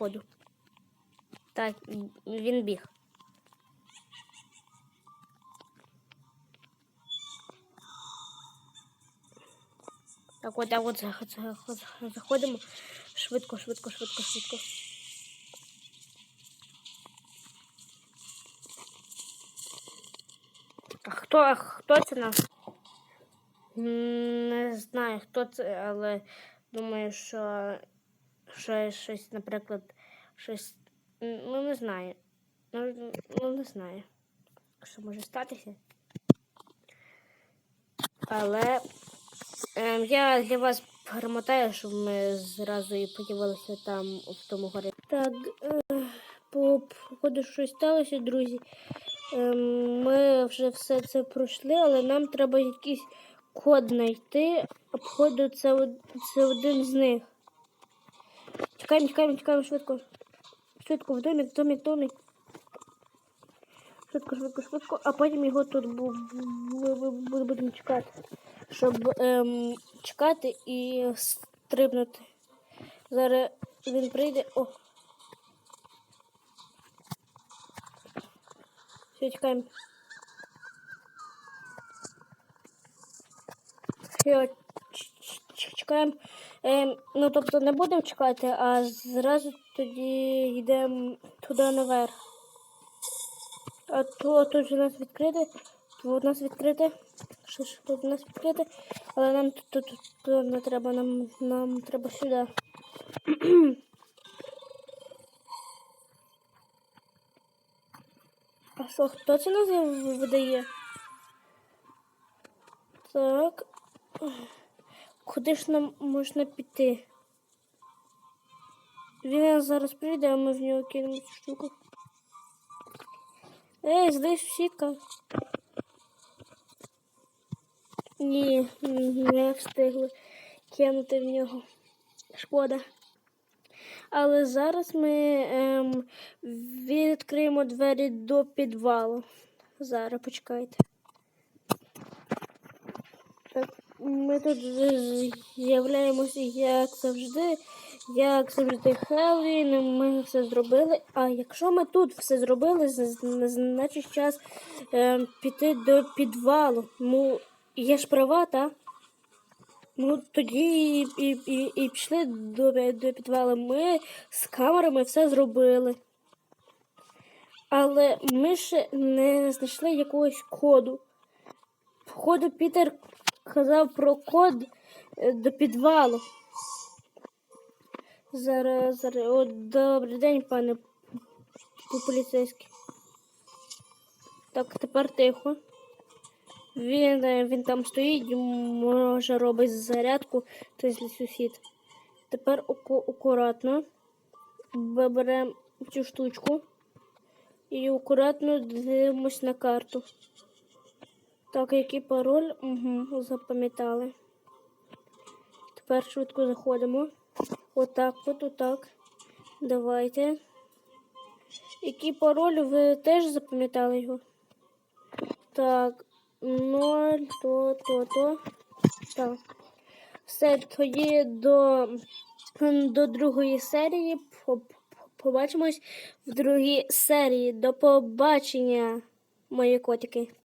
походу. Так, він біг. Так, от, так от зах- зах- зах- заходимо. Швидко, швидко, швидко, швидко. А хто, а хто це нас? Не знаю, хто це, але думаю, що, що щось, наприклад, щось. Ну, не знаю. Ну, ну не знаю. Що може статися. Але ем, я для вас перемотаю, щоб ми зразу і подивилися там в тому горі. Так, е, по щось сталося, друзі. Ем, ми вже все це пройшли, але нам треба якийсь код знайти. А походу це, це один з них. Чекаємо, чекаємо, чекаємо швидко. Швидко в домик, домик, домик. Швидко, швидко, швидко, а потім його тут бу- бу- бу- бу- будемо чекати. Щоб ем, чекати і стрибнути. Зараз він прийде. О. Все, чекаємо. Все, чекаємо. Ем, ну, тобто не будемо чекати, а зразу тоді йдемо туди наверх. А то тут вже нас відкрите. Тут нас відкрите. Що ж тут у нас відкрите? Але нам тут, тут, тут не треба, нам, нам треба сюди. А що, хто це нас видає? Так. Куди ж нам можна піти? Він зараз прийде, а ми в нього кинемо цю штуку. Ей, здесь всіка. Ні, не встигли кинути в нього. Шкода. Але зараз ми ем, відкриємо двері до підвалу. Зараз почекайте. Так, ми тут з'являємося як завжди. Як завжди Хеллоуін, ми все зробили. А якщо ми тут все зробили, значить час ем, піти до підвалу. Ну, є ж права, так? Ну, тоді і, і, і, і пішли до, до підвалу. Ми з камерами все зробили. Але ми ще не знайшли якогось коду. Походу, Пітер казав про код е, до підвалу. Зараз, зараз. О, добрий день, пане поліцейський. Так, тепер тихо. Він, е, він там стоїть, може робить зарядку, злий сусід. Тепер аку- акуратно беремо цю штучку і акуратно дивимось на карту. Так, який пароль? Угу, запам'ятали. Тепер швидко заходимо. Отак, от отак. Давайте. Який пароль? Ви теж запам'ятали його? Так, ноль, то, то, то. Так. Все, тоді до, до другої серії. Побачимось в другій серії. До побачення, мої котики.